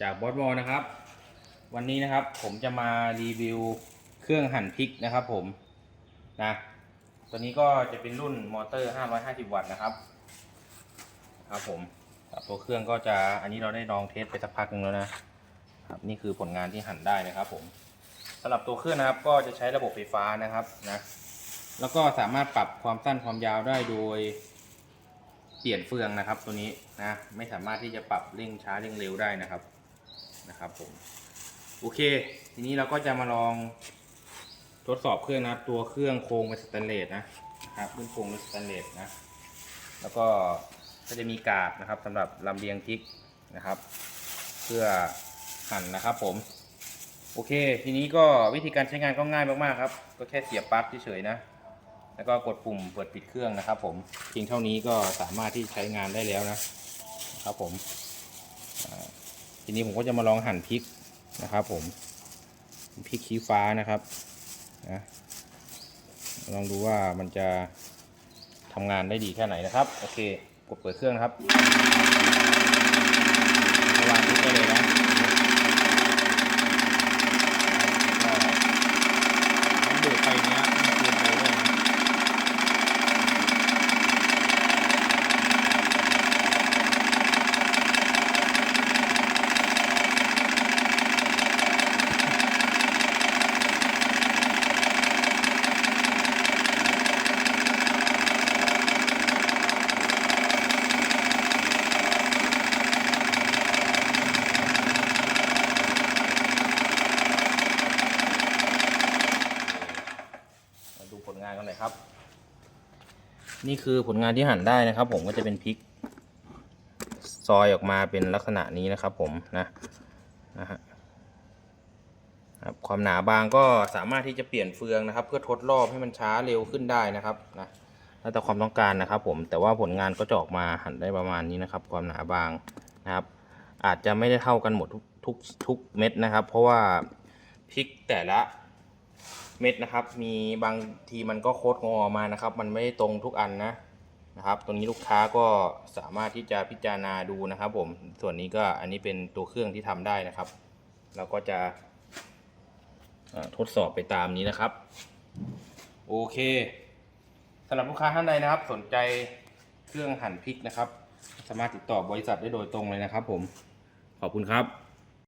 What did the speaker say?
จากบอสมอนะครับ วันนี้นะครับผมจะมารีวิวเครื่องหั่นพริกนะครับผมนะตัวนี้ก็จะเป็นรุ่นมอเตอร์ 550 วัตต์นะครับครับผมตัวเครื่องก็จะอันนี้เราได้ลองเทสไปสักพักหนึ่งแล้วนะครับนี่คือผลงานที่หั่นได้นะครับผมสำหรับตัวเครื่องนะครับก็จะใช้ระบบไฟฟ้านะครับนะแล้วก็สามารถปรับความสั้นความยาวได้โดยเปลี่ยนเฟืองนะครับตัวนี้นะไม่สามารถที่จะปรับเร่งช้าเร่งเร็วได้นะครับ นะครับผมโอเค ทีนี้เราก็จะมาลองทดสอบเครื่องนะตัวเครื่องโครงเป็นสแตนเลสนะครับขึ้นโครงเป็นสแตนเลสนะ แล้วก็ก็จะมีกาดนะครับสำหรับลำเลียงพริกนะครับ เพื่อหั่นนะครับผม โอเค ทีนี้ก็วิธีการใช้งานก็ง่ายมากๆครับ ก็แค่เสียบปลั๊กเฉยๆนะ แล้วก็กดปุ่มเปิดปิดเครื่องนะครับผมเพียงเท่านี้ก็สามารถที่ใช้งานได้แล้วนะครับผม ทีนี้ผมก็จะมาลองหั่นพริกนะครับ ผมพริกชี้ฟ้านะครับนะลองดูว่ามันจะทำงานได้ดีแค่ไหนนะครับ โอเค กดเปิดเครื่องนะครับวางพริกได้เลยนะก็น้ำเดือดไฟเนี้ยไม่เกินไปด้วยนะ มาดูผลงา นะครับ นี่คือผลงานที่หั่นได้นะครับ ผมก็จะเป็นพริก ซอยออกมาเป็นลักษณะนี้นะครับ ผมนะนะฮะครับความหนาบางก็สามารถที่จะเปลี่ยนเฟืองนะครับ เพื่อทดรอบให้มันช้าเร็วขึ้นได้นะครับนะแล้วแต่ความต้องการนะครับ ผมแต่ว่าผลงานก็จะออกมาหั่นได้ประมาณนี้นะครับ ความหนาบางนะครับ อาจจะไม่ได้เท่ากันหมดทุกทุกทุกเม็ดนะครับ เพราะว่าพริกแต่ละ เม็ดนะครับ มีบางทีมันก็โคดงอมานะครับ มันไม่ได้ตรงทุกอันนะนะครับตัวนี้ลูกค้าก็สามารถที่จะพิจารณาดูนะครับ ผมส่วนนี้ก็อันนี้เป็นตัวเครื่องที่ทำได้นะครับ เราก็จะทดสอบไปตามนี้นะครับ โอเคสำหรับลูกค้าท่านใดนะครับ สนใจเครื่องหั่นพริกนะครับ สามารถติดต่อบริษัทได้โดยตรงเลยนะครับ ผมขอบคุณครับ